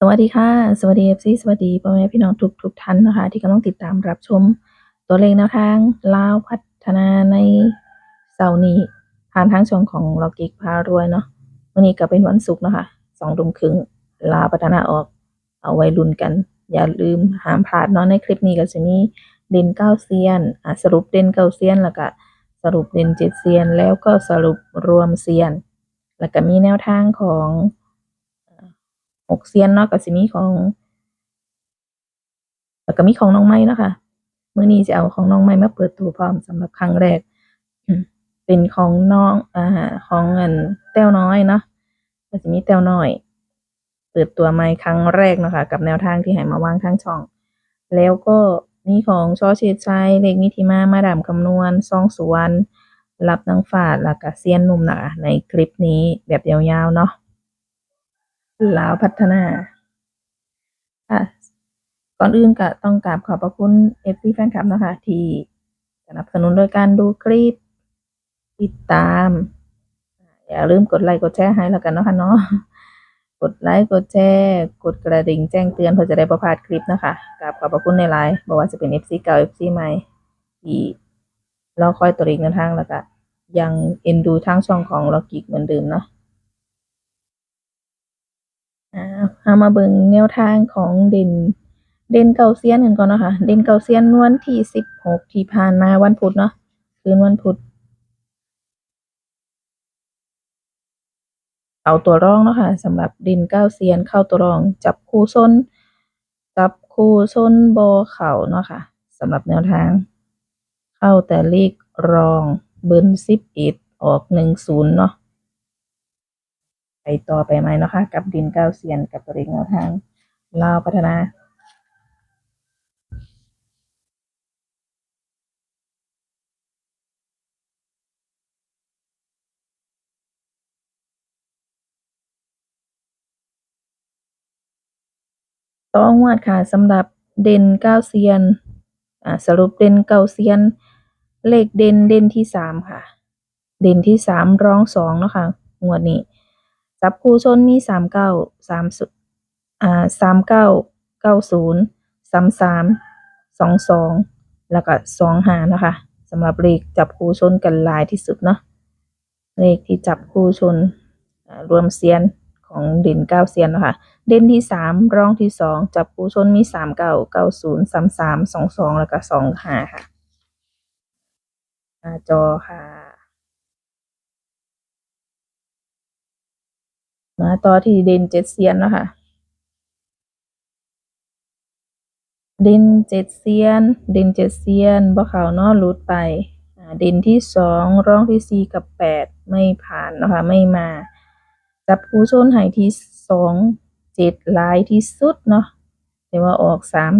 สวัสดีค่ะ สวัสดี FC สวัสดีพ่อแม่พี่น้องทุกทุกท่านนะคะ ที่กำลังติดตามรับชม ตัวเลขแนวทางลาวพัฒนาในเสาร์นี้ผ่านทางช่องของลอกกิกพารวยเนาะวันนี้ก็เป็นวันศุกร์เนาะคะสองทุ่มครึ่งลาวพัฒนาออก เอาไว้ลุ้นกัน อย่าลืมห้ามพลาดเนาะในคลิปนี้ก็จะมีเด่นเก้าเซียนอะสรุปเด่นเก้าเซียนแล้วก็สรุปเด่นเจ็ดเซียนแล้วก็สรุปรวมเซียน แล้วก็มีแนวทางของ หกเซียนเนาะก็สิมีของแล้วก็มีของน้องไม้เนาะค่ะมื้อนี้จะเอาของน้องไม้มาเปิดตัวพร้อมสำหรับครั้งแรกเป็นของน้องอ่าของอันแต้วน้อยเนาะก็สิมีแต้วน้อย เปิดตัวไม้ครั้งแรกนะคะ กับแนวทางที่ให้มาวางทางช่อง แล้วก็มีของช่อเชดชัยเลขมิถิมามาดามคำนวณซองสุวรรณรับนางฝาดแล้วก็เซียนหนุ่มหนาในคลิปนี้แบบยาวๆเนาะ ลาวพัฒนาค่ะก่อนอื่นก็ต้องกราบขอบพระคุณ FC แฟนคลับนะคะ ที่สนับสนุนโดยการดูคลิป ติดตาม อย่าลืมกดไลค์กดแชร์ให้แล้วกันเนาะค่ะเนาะกดไลค์กดแชร์กดกระดิ่งแจ้งเตือนเพื่อจะได้ประพลาดคลิปนะคะกราบขอบพระคุณในไลน์บอกว่าจะเป็น FC เก่า FC ใหม่ที่รอคอยตัวเลขแนวทางแล้วก็ยังเอ็นดูทางช่องของล็อกกิกเหมือนเดิมเนาะ เอามาเบิ่งแนวทางของเด่น เด่นเก่าเซียนกันก่อนเนาะค่ะ เด่นเก่าเซียนวันที่สิบหกที่ผ่านมาวันพุธเนาะ คืนวันพุธ เอาตัวรองเนาะค่ะสำหรับเด่นเก้าเซียนเข้าตัวรอง จับคู่ส้น จับคู่ส้นบเข่าเนาะค่ะสำหรับแนวทาง เข้าแต่เลขรองเบิ้ลสิบเอ็ดออกหนึ่งศูนย์เนาะ ไปต่อไปไหมเนาะคะกับดินเก้าเซียนกับตัวเลขแนวทางลาวพัฒนาต้องวดค่ะสำหรับเด่นเก้าเซียนอ่าสรุปเด่นเก้าเซียน เลขเด่นเด่นที่สามค่ะ เด่นที่สามร้องสองเนาะค่ะงวดนี้ จับคู่ชนมีสามเก้าสามอ่าสามเก้าเก้าศูนย์สามสามสองสองแล้วก็สองหานะคะสำหรับเลขจับคู่ชนกันลายที่สุดเนาะเลขที่จับคู่ชนรวมเซียนของเด่นเก้าเซียนนะคะเด่นที่สามรองที่สองจับคู่ชนมีสามเก้าเก้าศูนย์สามสามสองสองแล้วก็สองห้าค่ะหน้าจอค่ะ มาต่อที่เด่นเจ็ดเซียนเนาะค่ะ เด่นเจ็ดเซียน เด่นเจ็ดเซียนบ่เขาเนาะหลุดไป เด่นที่สองรองที่สี่กับแปดไม่ผ่านนะคะไม่มา จับคู่ชนหายที่สองเจ็ดลายที่สุดเนาะแต่ว่าออกสาม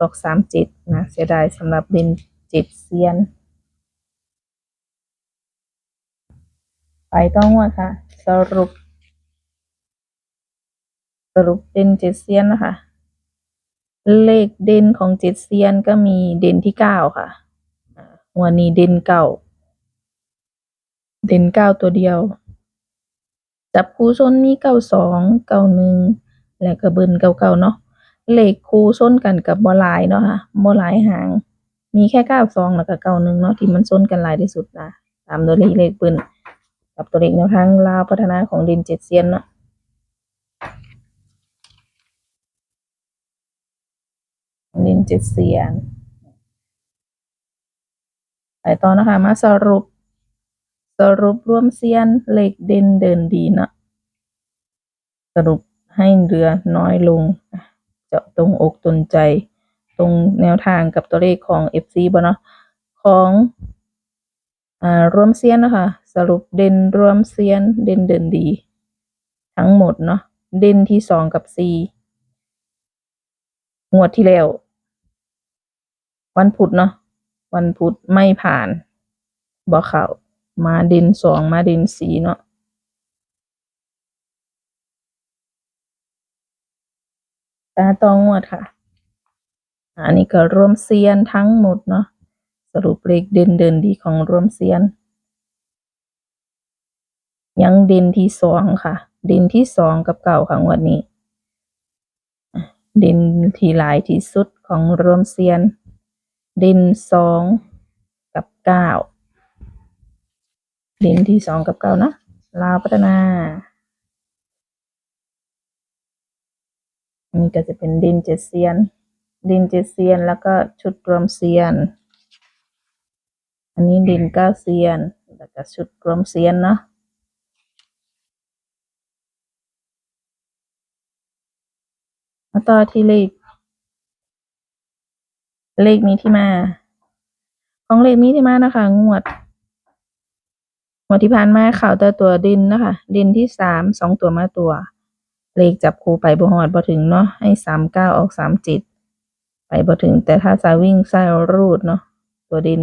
ออกสามเจ็ดนะเสียดายสำหรับเด่นเจ็ดเซียน ไปต้องว่าค่ะ สรุป รุปเด่นเจ็ดเซียนนะคะ เลขเด่นของเจ็ดเซียนก็มีเด่นที่เก้าค่ะอ่าวันนี้เด่นเก้าเด่นเก้าตัวเดียว จับคู่ชนมีเก้าสองเก้าหนึ่งและก็เบิ้ลเก้าเก้าเนาะเลขคู่ชนกันกับบ่หลายเนาะค่ะบ่หลายหาง มีแค่เก้าสองแล้วก็เก้าหนึ่งเนาะที่มันชนกันหลายที่สุดนะตามตัวเลขเลขเบิ้ลกับตัวเลขแนวทางลาวพัฒนาของเด่นเจ็ดเซียนเนาะ เจ็ดเซียนไปต่อนะคะ มาสรุป สรุปรวมเซียนเลขเด่นเดินดีเนาะสรุปให้เรือน้อยลงเจาะตรงอกตนใจ ตรงแนวทางกับตัวเลขของ FC บ่เนาะของอ่ารวมเซียนนะคะ สรุปเด่นรวมเซียนเด่นเดินดี ทั้งหมดเนาะเด่นที่สองกับสี่งวดที่แล้ว วันพุธเนาะวันพุธไม่ผ่านบ่เขามาด่นสองมาด่นสี่เนาะตาตองวดค่ะ อันนี้ก็รวมเซียนทั้งหมดเนาะสรุปเลขเด่นเดินดีของรวมเซียน ยังเด่นที่สองค่ะ เด่นที่สองกับเก่าค่ะงวดนี้ เดินที่หลายที่สุดของรวมเซียน ดินสองกับเก้าดินที่สองกับเก้านะลาวพัฒนาอันนี้ก็จะเป็นดินเจ็ดเซียน ดินเจ็ดเซียนแล้วก็ชุดรวมเซียน อันนี้ดินเก้าเซียน แล้วก็ชุดรวมเซียนเนาะมาต่อที่เลข เลขนี้ที่มา ของเลขนี้ที่มานะคะ งวดงวดที่ผ่านมาข่าวแต่ตัวดินนะคะ ดินที่สามสองตัวมาตัว เลขจับคู่ไปบ่ฮอดบ่ถึงเนาะให้สามเก้าออกสามจิต ไปบ่ถึง แต่ถ้าจะวิ่งไส้รูดเนาะตัวดิน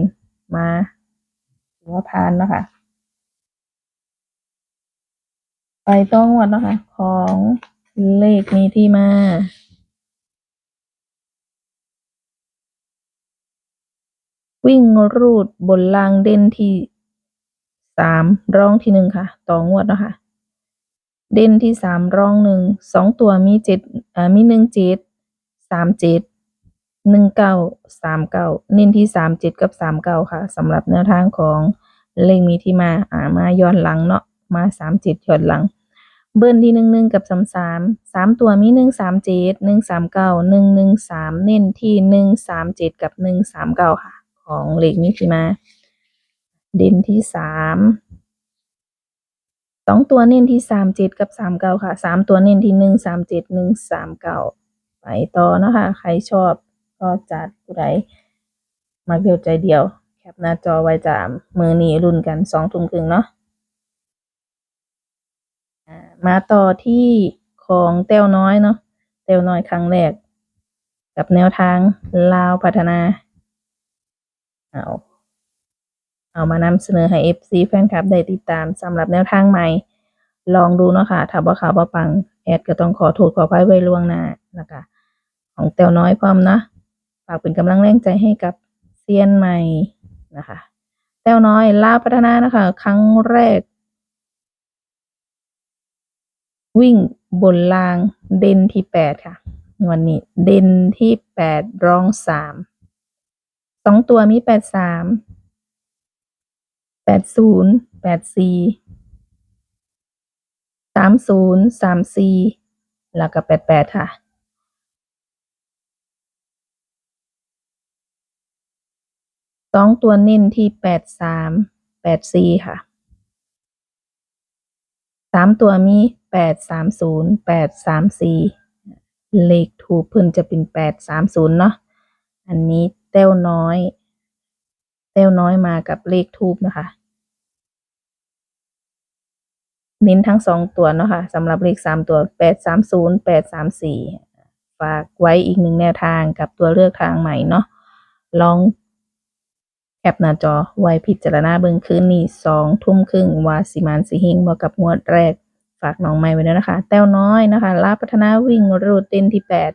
มาถือว่าผ่านเนาะคะไปต้องงวดเนาะคะ ของเลขนี้ที่มา วิ่งรูดบนรางเด่นที่สามร่องที่หนึ่งค่ะ ต่องวดเนาะคะเด่นที่สามร่องหนึ่งสองตัวมีเจ็ดอ่ามีหนึ่งเจ็ดสามเจ็ดหนึ่งเก้าสามเก้าเน้นที่สามเจ็ดกับสามเก้าค่ะสำหรับแนวทางของเลขมีที่มาอ่ามาย้อนหลังเนาะมาสามเจ็ดย้อนหลัง เบิ้ลที่หนึ่งหนึ่งกับสามสามสามตัวมีหนึ่งสามเจ็ดหนึ่งสามเก้าหนึ่งหนึ่งสามเน้นที่หนึ่งสามเจ็ดกับหนึ่งสามเก้าค่ะ ของเหลขมีที่มา เด่นที่สามสองตัวเน้นที่สามเจ็ดกับสามเก้าค่ะสามตัวเน้นที่หนึ่งสามเจ็ดหนึ่งสามเก้าไปต่อเนาะคะ ใครชอบก็จัดผู้ใดมักเดียวใจเดียว แคปหน้าจอไว้จามมือนีรุ่นกันสองทุ่มครึ่งเนาะมาต่อที่ของเต้วน้อยเนาะเต้วน้อยครั้งแรก กับแนวทางลาวพัฒนา เอาเอามานำเสนอให้ FC แฟนคลับได้ติดตามสำหรับแนวทางใหม่ ลองดูเนาะค่ะถ้าบ่ข่าวบ่ปัง แอดก็ต้องขอโทษขออภัยไว้ล่วงหน้านะคะของแต้วน้อยพร้อมนะฝากเป็นกำลังแรงใจให้กับเซียนใหม่นะคะแต้วน้อยลาพัฒนานะคะ ครั้งแรก วิ่งบนรางเด่นที่แปดค่ะวันนี้เด่นที่แปดรองสาม สองตัวมีแปดสามแปดศูนย์แปดสี่สามศูนย์สามสี่แล้วก็แปดแปดค่ะ สองตัวเน้นที่แปดสามแปดสี่ค่ะสามตัวมีแปดสามศูนย์แปดสามสี่เลขถูกเพิ่นจะเป็นแปดสามศูนย์เนาะ อันนี้ เต้วน้อยเต้วน้อยมากับเลขทูบนะคะ เน้นทั้งสองตัวเนาะค่ะสำหรับเลขสามตัวแปดสามศูนย์แปดสามสี่ฝากไว้อีกหนึ่งแนวทางกับตัวเลือกทางใหม่เนาะลองแคปหน้าจอไว้พิจารณาเบิ่งคืนนี้สองทุ่มครึ่งวาสิมานสิหิงบอกกับงวดแรก ฝากน้องใหม่ไว้ด้วยนะคะ แต้วน้อยนะคะลาพัฒนาวิ่งรูดเต้นที่แปด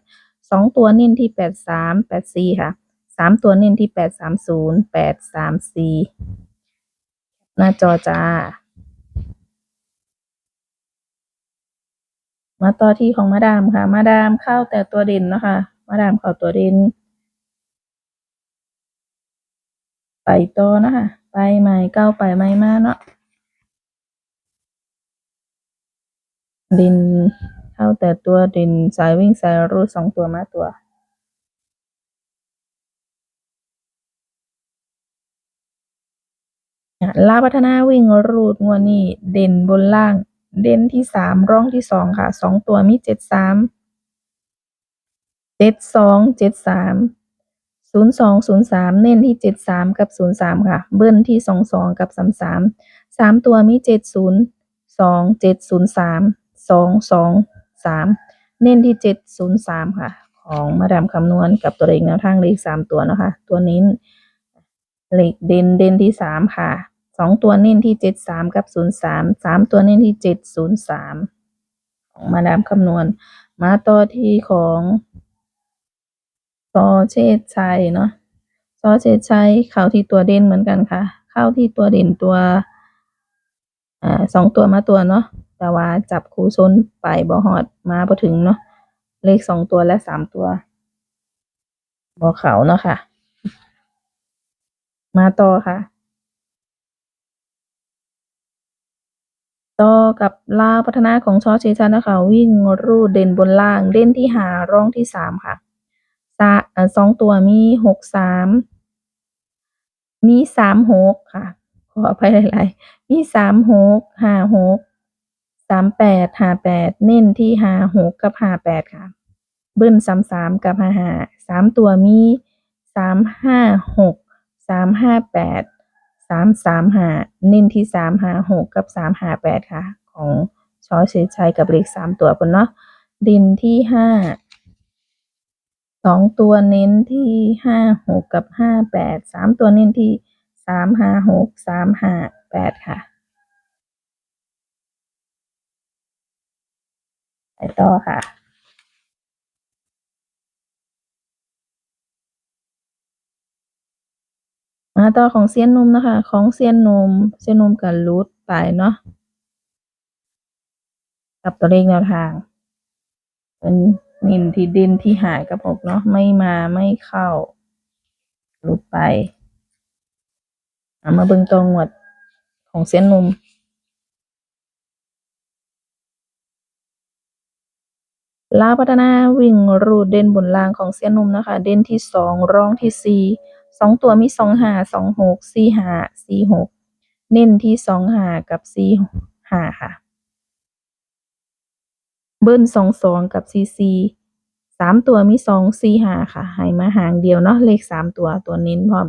สองตัวเน้นที่แปดสามแปดสี่ค่ะ สามตัวเน้นที่แปดสามศูนย์แปดสามสี่หน้าจอจ้า มาต่อที่ของมาดามค่ะ มาดามเข้าแต่ตัวเด่นเนาะคะมาดามเข้าตัวเด่นไปต่อนะคะไปใหม่เก้าไปใหม่มาเนาะดินเข้าแต่ตัวดินสายวิ่งสายรูดสองตัวมาตัว อะ ลาพัฒนาวิ่งรูดงวดนี้เด่นบนล่าง เด่นที่สามร่องที่สองค่ะสองตัวมีเจ็ดสามเจ็ดสองเจ็ดสามศูนย์สองศูนย์สามเน้นที่เจ็ดสามกับศูนย์สามค่ะ เบิ้ลที่สองสองกับสามสามสามตัวมีเจ็ดศูนย์สองเจ็ดศูนย์สามสองสองสามเน้นที่เจ็ดศูนย์สามค่ะ ของมาดามคำนวณกับตัวเลขแนวทางเลขสามตัวนะคะ ตัวนี้เลขเด่นเด่นที่สามค่ะ สองตัวเน้นที่เจ็ดสามกับศูนย์สามสามตัวเน้นที่เจ็ดศูนย์สามของมาดามคำนวณ มาต่อที่ของซอเชษชัยเนาะซอเชษชัยเข้าที่ตัวเด่นเหมือนกันค่ะ เข้าที่ตัวเด่นตัวอ่าสองตัวมาตัวเนาะแต่ว่าจับคู่ชนไปบ่ฮอดมาบ่ถึงเนาะเลขสองตัวและสามตัวบอเขาเนาะค่ะ มาต่อค่ะ ต่อกับลาวพัฒนาของชอเชชันนะคะ วิ่งรูดเด่นบนล่างเด่นที่หาร่องที่สามค่ะสะเอ่อสองตัวมีหกสามมีสามหกค่ะ ขออภัยหลายๆมีสามหกห้าหกสามแปดห้าแปดเน้นที่ห้าหกกับห้าแปดค่ะ เบิ้ลสามสามกับห้าห้าสามตัวมีสามห้าหกสามห้าแปด สามสามห้าเน้นที่สามห้าหกกับสามห้าแปดค่ะ ของชอเชชัยกับเลขสามตัวบนเนาะดินที่ห้าสองตัวเน้นที่ห้าหกกับห้าแปดสามตัวเน้นที่สามห้าหกสามห้าแปดค่ะไปต่อค่ะ มา ต่อของเซียนนุ่มนะคะ ของเซียนนุ่มเซียนนุ่มกับรูทไปเนาะกับตัวเลขแนวทาง เป็นนินที่ดินที่หายกับหกเนาะไม่มาไม่เข้ารูดไปเอามาเบิ่งตรงหวดของเซียนนุ่มลาพัฒนาวิ่งรูดเด่นบนล่างของเซียนนุ่มนะคะ เด่นที่สองรองที่สี่ สองตัวมีสองหาสองหกสี่หาสี่หกเน้นที่สองหากับสี่หาค่ะ เบิ้ลสองสองกับซีซีสามตัวมีสองสี่หาค่ะให้มาหางเดียวเนาะเลขสามตัวตัวเน้นพร้อม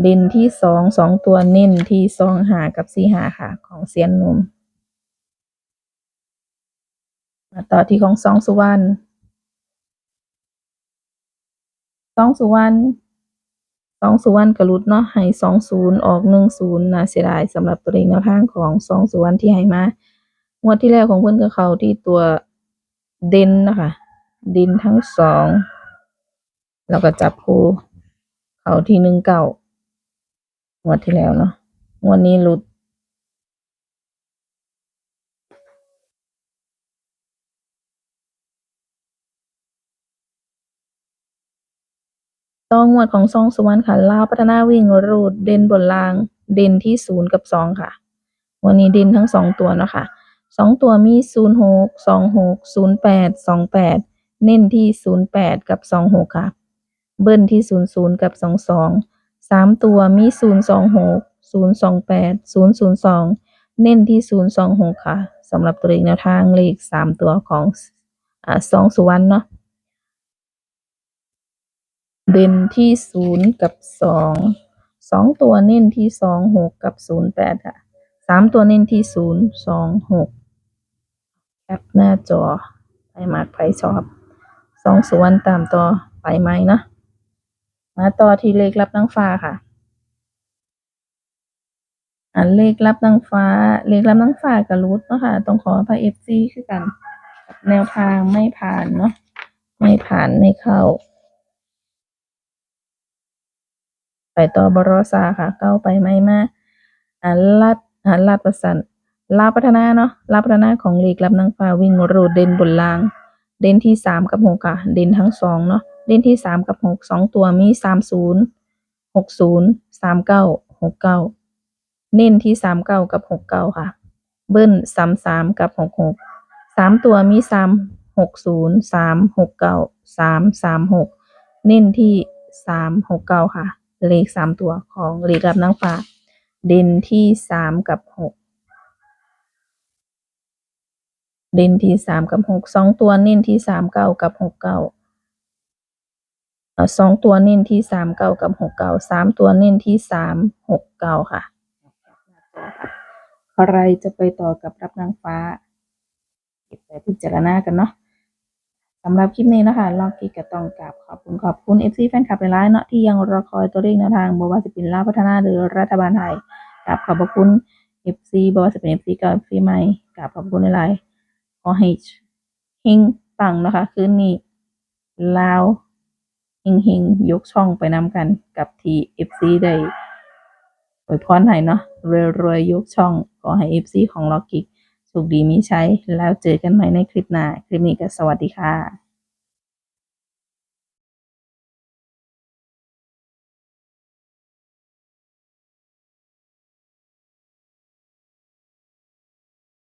เด่นที่สองสองตัวเน้นที่สองหากับสี่หาค่ะ ของเซียนนุ่มมาต่อที่ของสองสุวรรณสองสุวรรณ สองสุวรรณกระลุดเนาะให้สองศูนย์ออกหนึ่งศูนย์นะเสียดายสำหรับตัวเลขแนวทางของสองสุวรรณที่ให้มางวดที่แล้วของเพื่อนกับเขาที่ตัวเด่นนะคะ ดินทั้งสองแล้วก็จับคู่เขาที่หนึ่งเก่างวดที่แล้วเนาะงวดนี้หลุด ต้องงวดของซองสุวรรณค่ะลาวพัฒนาวิ่งรูดเด่นบนล่าง เด่นที่ศูนย์กับสองค่ะ วันนี้เด่นทั้งสองตัวเนาะค่ะสองตัวมีศูนย์หกสองหกศูนย์แปดสองแปดเน้นที่ศูนย์แปดกับสองหกค่ะ เบิ้ลที่ศูนย์ศูนย์กับสองสองสามตัวมีศูนย์สองหกศูนย์สองแปดศูนย์ศูนย์สองเน้นที่ศูนย์สองหกค่ะสำหรับตัวเลขแนวทางเลขสามตัวของอ่าสองสุวรรณเนาะ เด่นที่ศูนย์กับสองสองตัวเน้นที่สองหกกับศูนย์แปดค่ะสามตัวเน้นที่ศูนย์สองหกแคปหน้าจอไปมากไปชอบสองส่วนตามต่อไปไหมนะมาต่อที่เลขรับนางฟ้าค่ะอันเลขรับนางฟ้า เลขรับนางฟ้ากับรูทเนาะค่ะ ต้องขออภัยเอฟซีคือกัน แนวทางไม่ผ่านเนาะ ไม่ผ่านไม่เข้า ไป ต่อบรอซาค่ะ เก้าไปไม่มาอ่าลัดอ่าลาดประสันลาพัฒนาเนาะลาพัฒนาของลีกรับนางฟ้าวิ่งรูดเด่นบนลาง เด่นที่สามกับหกค่ะ เด่นทั้งสองเนาะเด่นที่สามกับหกสองตัวมีสามศูนย์หกศูนย์สามเก้าหกเก้าเน้นที่สามเก้ากับหกเก้าค่ะ เบิ้ลสามสามกับหกหกสามตัวมีสามหกศูนย์สามหกเก้าสามสามหกเน้นที่สามหกเก้าค่ะ เลขสามตัวของเลขรับนางฟ้า เด่นที่สามกับหกเด่นที่สามกับหกสองตัวเน้นที่สามเก้ากับหกเก้าสองตัวเน้นที่สามเก้ากับหกเก้าสามตัวเน้นที่สามหกเก้าค่ะใครจะไปต่อกับรับนางฟ้าเก็บไปพิจารณากันเนาะ สำหรับคลิปนี้นะคะลอกกีก็ต้องกราบขอบคุณขอบคุณ FC แฟนคลับหลายๆเนาะที่ยังรอคอยตัวเลขแนวทางบว่าจะเป็นลาพัฒนาหรือรัฐบาลไทยกราบขอบพระคุณ FC บ่ว่าจะเป็น FC เก่า FC ใหม่กราบขอบคุณหลายๆขอให้เฮงปังนะคะ คืนนี้ลาวเฮงเฮงยกช่องไปนำกันกับที่ FC ได้อวยพรให้เนาะรวยๆยกช่องขอให้ FC ของล็อกกิก โชคดีมีชัยแล้วเจอกันใหม่ในคลิปหน้า คลิปนี้ก็สวัสดีค่ะ